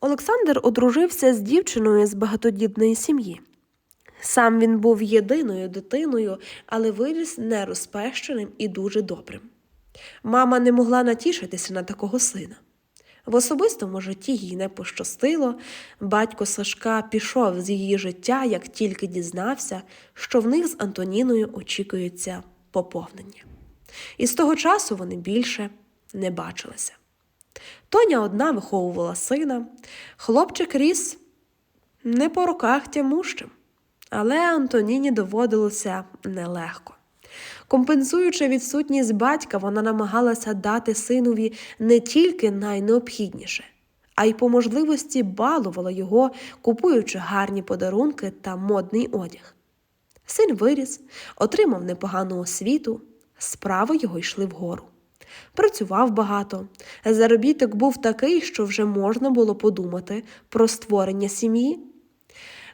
Олександр одружився з дівчиною з багатодітної сім'ї. Сам він був єдиною дитиною, але виріс нерозпещеним і дуже добрим. Мама не могла натішитися на такого сина. В особистому житті їй не пощастило. Батько Сашка пішов з її життя, як тільки дізнався, що в них з Антоніною очікується поповнення. І з того часу вони більше не бачилися. Тоня одна виховувала сина, хлопчик ріс не по руках тямущим, але Антоніні доводилося нелегко. Компенсуючи відсутність батька, вона намагалася дати синові не тільки найнеобхідніше, а й по можливості балувала його, купуючи гарні подарунки та модний одяг. Син виріс, отримав непогану освіту, справи його йшли вгору. Працював багато. Заробіток був такий, що вже можна було подумати про створення сім'ї.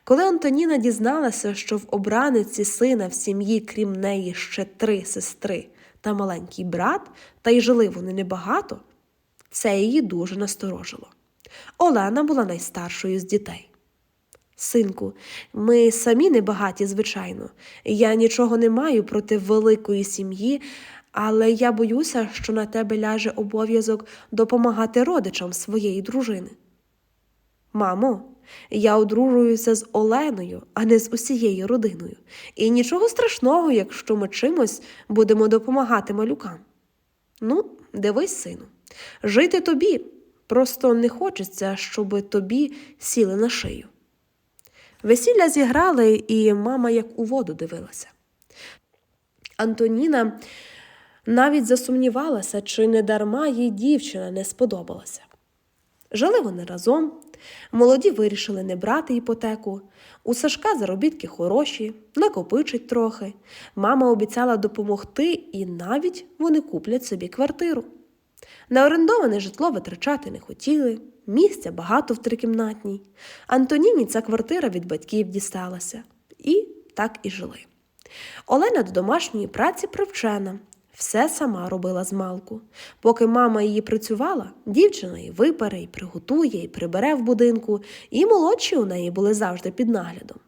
Коли Антоніна дізналася, що в обраниці сина в сім'ї, крім неї, ще три сестри та маленький брат, та й жили вони небагато, це її дуже насторожило. Олена була найстаршою з дітей. Синку, ми самі небагаті, звичайно. Я нічого не маю проти великої сім'ї, але я боюся, що на тебе ляже обов'язок допомагати родичам своєї дружини. Мамо, я одружуюся з Оленою, а не з усією родиною. І нічого страшного, якщо ми чимось будемо допомагати малюкам. Ну, дивись, сину, жити тобі, просто не хочеться, щоб тобі сіли на шию. Весілля зіграли, і мама як у воду дивилася. Антоніна навіть засумнівалася, чи не дарма їй дівчина не сподобалася. Жили вони разом, молоді вирішили не брати іпотеку. У Сашка заробітки хороші, накопичить трохи. Мама обіцяла допомогти, і навіть вони куплять собі квартиру. На орендоване житло витрачати не хотіли, місця багато в трикімнатній. Антоніні ця квартира від батьків дісталася. І так і жили. Олена до домашньої праці привчена, все сама робила з малку. Поки мама її працювала, дівчина і випере, і приготує, і прибере в будинку, і молодші у неї були завжди під наглядом.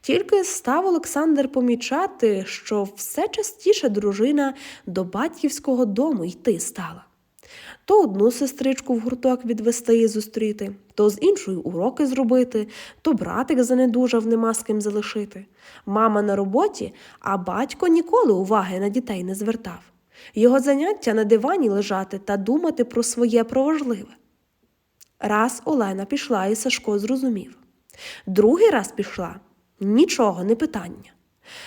Тільки став Олександр помічати, що все частіше дружина до батьківського дому йти стала. То одну сестричку в гурток відвести і зустріти, то з іншою уроки зробити, то братик занедужав, нема з ким залишити. Мама на роботі, а батько ніколи уваги на дітей не звертав. Його заняття на дивані лежати та думати про своє проважливе. Раз Олена пішла, і Сашко зрозумів. Другий раз пішла нічого, не питання.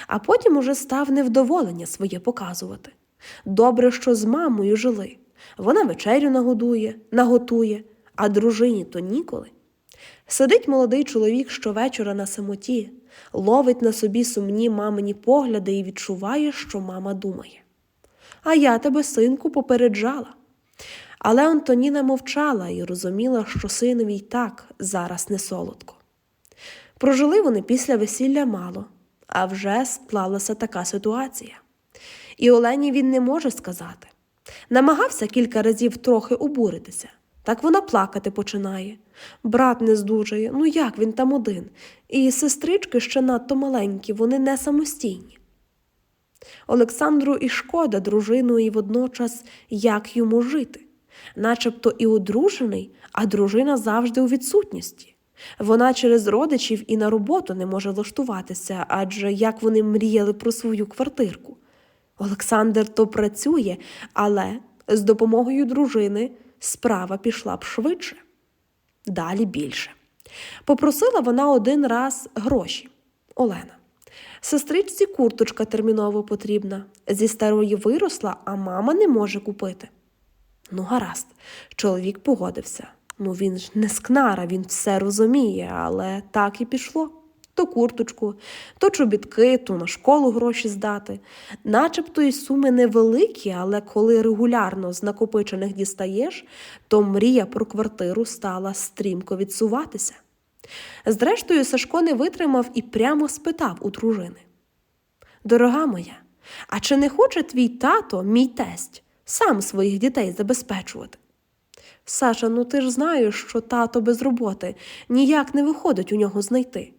А потім уже став невдоволення своє показувати. Добре, що з мамою жили. Вона вечерю нагодує, наготує, а дружині то ніколи. Сидить молодий чоловік щовечора на самоті, ловить на собі сумні мамині погляди і відчуває, що мама думає. А я тебе, синку, попереджала. Але Антоніна мовчала і розуміла, що синові й так зараз не солодко. Прожили вони після весілля мало, а вже склалася така ситуація. І Олені він не може сказати. Намагався кілька разів трохи обуритися. Так вона плакати починає. Брат не здужає, ну як він там один, і сестрички ще надто маленькі, вони не самостійні. Олександру і шкода дружину, і водночас як йому жити, начебто і одружений, а дружина завжди у відсутності. Вона через родичів і на роботу не може влаштуватися, адже як вони мріяли про свою квартирку. Олександр то працює, але з допомогою дружини справа пішла б швидше. Далі більше. Попросила вона один раз гроші. Олена. Сестричці курточка терміново потрібна. Зі старої виросла, а мама не може купити. Ну, гаразд, чоловік погодився. Ну, він ж не скнара, він все розуміє, але так і пішло то курточку, то чобітки, то на школу гроші здати. Начебто і суми невеликі, але коли регулярно з накопичених дістаєш, то мрія про квартиру стала стрімко відсуватися. Зрештою, Сашко не витримав і прямо спитав у дружини: Дорога моя, а чи не хоче твій тато, мій тесть, сам своїх дітей забезпечувати? Саша, ну ти ж знаєш, що тато без роботи ніяк не виходить у нього знайти.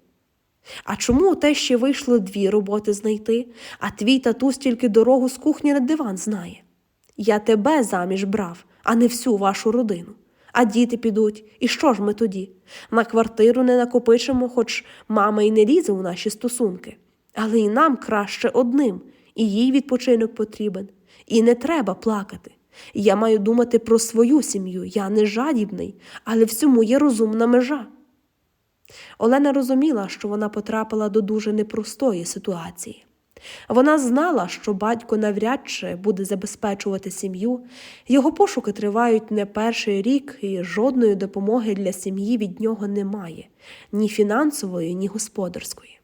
А чому у те ще вийшло дві роботи знайти, а твій татусь тільки дорогу з кухні на диван знає? Я тебе заміж брав, а не всю вашу родину. А діти підуть, і що ж ми тоді? На квартиру не накопичимо, хоч мама й не лізе у наші стосунки. Але і нам краще одним, і їй відпочинок потрібен. І не треба плакати. Я маю думати про свою сім'ю, я не жадібний, але всьому є розумна межа. Олена розуміла, що вона потрапила до дуже непростої ситуації. Вона знала, що батько навряд чи буде забезпечувати сім'ю, його пошуки тривають не перший рік, і жодної допомоги для сім'ї від нього немає ні фінансової, ні господарської.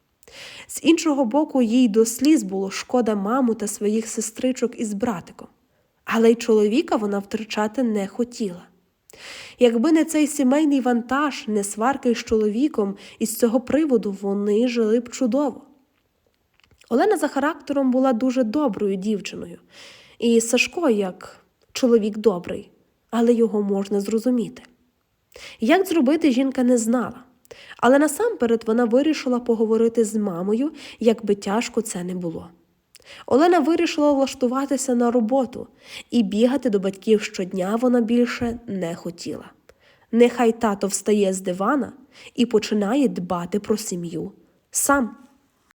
З іншого боку, їй до сліз було шкода маму та своїх сестричок із братиком, але й чоловіка вона втрачати не хотіла. Якби не цей сімейний вантаж, не сварки з чоловіком, із цього приводу вони жили б чудово. Олена за характером була дуже доброю дівчиною, і Сашко як чоловік добрий, але його можна зрозуміти. Як зробити, жінка не знала, але насамперед вона вирішила поговорити з мамою, як би тяжко це не було. Олена вирішила влаштуватися на роботу, і бігати до батьків щодня вона більше не хотіла. Нехай тато встає з дивана і починає дбати про сім'ю сам.